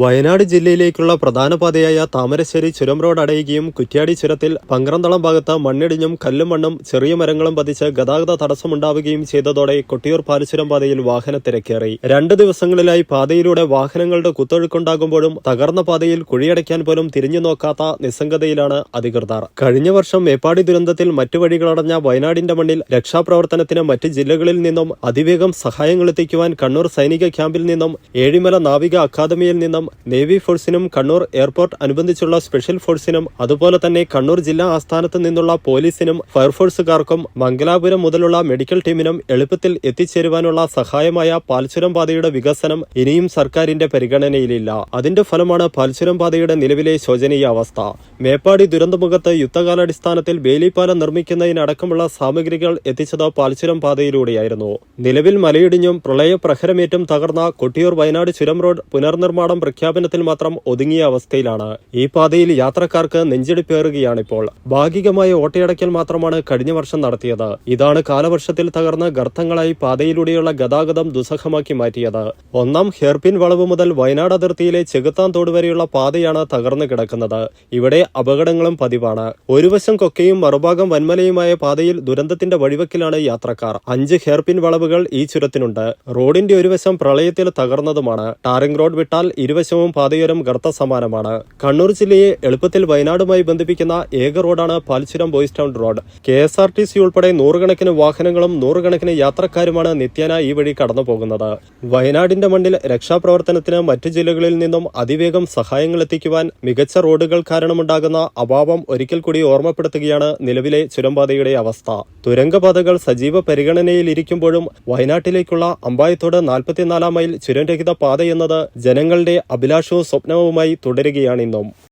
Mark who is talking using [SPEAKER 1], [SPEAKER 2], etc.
[SPEAKER 1] വയനാട് ജില്ലയിലേക്കുള്ള പ്രധാന പാതയായ താമരശ്ശേരി ചുരം റോഡ് അടയുകയും കുറ്റ്യാടി ചുരത്തിൽ പങ്ക്രന്തളം ഭാഗത്ത് മണ്ണിടിഞ്ഞും കല്ലും മണ്ണും ചെറിയ മരങ്ങളും പതിച്ച് ഗതാഗത തടസ്സമുണ്ടാവുകയും ചെയ്തതോടെ കൊട്ടിയൂർ പാലച്ചുരം പാതയിൽ വാഹന തിരക്കേറി. രണ്ട് ദിവസങ്ങളിലായി പാതയിലൂടെ വാഹനങ്ങളുടെ കുത്തൊഴുക്കുണ്ടാകുമ്പോഴും തകർന്ന പാതയിൽ കുഴിയടയ്ക്കാൻ പോലും തിരിഞ്ഞു നോക്കാത്ത നിസ്സംഗതയിലാണ് അധികൃതർ. കഴിഞ്ഞ വർഷം മേപ്പാടി ദുരന്തത്തിൽ മറ്റു വഴികളടഞ്ഞ വയനാടിന്റെ മണ്ണിൽ രക്ഷാപ്രവർത്തനത്തിന് മറ്റ് ജില്ലകളിൽ നിന്നും അതിവേഗം സഹായങ്ങൾ എത്തിക്കുവാൻ കണ്ണൂർ സൈനിക ക്യാമ്പിൽ നിന്നും ഏഴിമല നാവിക അക്കാദമിയിൽ നിന്നും നേവി ഫോഴ്സിനും കണ്ണൂർ എയർപോർട്ട് അനുബന്ധിച്ചുള്ള സ്പെഷ്യൽ ഫോഴ്സിനും അതുപോലെ തന്നെ കണ്ണൂർ ജില്ലാ ആസ്ഥാനത്ത് നിന്നുള്ള പോലീസിനും ഫയർഫോഴ്സുകാർക്കും മംഗലാപുരം മുതലുള്ള മെഡിക്കൽ ടീമിനും എളുപ്പത്തിൽ എത്തിച്ചേരുവാനുള്ള സഹായമായ പാൽച്ചുരം പാതയുടെ വികസനം ഇനിയും സർക്കാരിന്റെ പരിഗണനയിലില്ല. അതിന്റെ ഫലമാണ് പാൽച്ചുരം പാതയുടെ നിലവിലെ ശോചനീയ അവസ്ഥ. മേപ്പാടി ദുരന്തമുഖത്ത് യുദ്ധകാലാടിസ്ഥാനത്തിൽ ബേലിപ്പാലം നിർമ്മിക്കുന്നതിനടക്കമുള്ള സാമഗ്രികൾ എത്തിച്ചത് പാൽച്ചുരം പാതയിലൂടെയായിരുന്നു. നിലവിൽ മലയിടിഞ്ഞും പ്രളയപ്രഹരമേറ്റും തകർന്ന കൊട്ടിയൂർ വയനാട് ചുരം റോഡ് പുനർനിർമ്മാണം പ്രഖ്യാപനത്തിൽ മാത്രം ഒതുങ്ങിയ അവസ്ഥയിലാണ്. ഈ പാതയിൽ യാത്രക്കാർക്ക് നെഞ്ചിടിപ്പേറുകയാണിപ്പോൾ. ഭാഗികമായ ഓട്ടയടയ്ക്കൽ മാത്രമാണ് കഴിഞ്ഞ വർഷം നടത്തിയത്. ഇതാണ് കാലവർഷത്തിൽ തകർന്ന ഗർത്തങ്ങളായി പാതയിലൂടെയുള്ള ഗതാഗതം ദുസ്സഹമാക്കി മാറ്റിയത്. ഒന്നാം ഹെർപിൻ വളവ് മുതൽ വയനാട് അതിർത്തിയിലെ ചെകുത്താൻ തോട് വരെയുള്ള പാതയാണ് തകർന്നു കിടക്കുന്നത്. ഇവിടെ അപകടങ്ങളും പതിവാണ്. ഒരു വശം കൊക്കയും മറുഭാഗം വൻമലയുമായ പാതയിൽ ദുരന്തത്തിന്റെ വഴിവെക്കിലാണ് യാത്രക്കാർ. അഞ്ച് ഹെർപിൻ വളവുകൾ ഈ ചുരത്തിനുണ്ട്. റോഡിന്റെ ഒരു വശം പ്രളയത്തിൽ തകർന്നതുമാണ്. ടാറിംഗ് റോഡ് വിട്ടാൽ ഇരുവശവും പാതയോരം ഗർത്ത സമാനമാണ് കണ്ണൂർ ജില്ലയെ എളുപ്പത്തിൽ വയനാടുമായി ബന്ധിപ്പിക്കുന്ന ഏക റോഡാണ് Palchuram boys town road. K S R T C ഉൾപ്പെടെ നൂറുകണക്കിന് വാഹനങ്ങളും നൂറുകണക്കിന് യാത്രക്കാരുമാണ് നിത്യേന ഈ വഴി കടന്നു പോകുന്നത് വയനാടിന്റെ മണ്ണിൽ രക്ഷാപ്രവർത്തനത്തിന് മറ്റ് ജില്ലകളിൽ നിന്നും അതിവേഗം സഹായങ്ങൾ എത്തിക്കുവാൻ മികച്ച റോഡുകൾ കാരണമുണ്ടാകുന്ന അഭാവം ഒരിക്കൽ കൂടി ഓർമ്മപ്പെടുത്തുകയാണ് നിലവിലെ ചുരംപാതയുടെ അവസ്ഥ. തുരങ്കപാതകൾ സജീവ പരിഗണനയിലിരിക്കുമ്പോഴും വയനാട്ടിലേക്കുള്ള അമ്പായത്തോട് നാൽപ്പത്തിനാലാം മൈൽ ചുരംരഹിത പാതയെന്നത് ജനങ്ങളുടെ അഭിലാഷവും സ്വപ്നവുമായി തുടരുകയാണിന്നും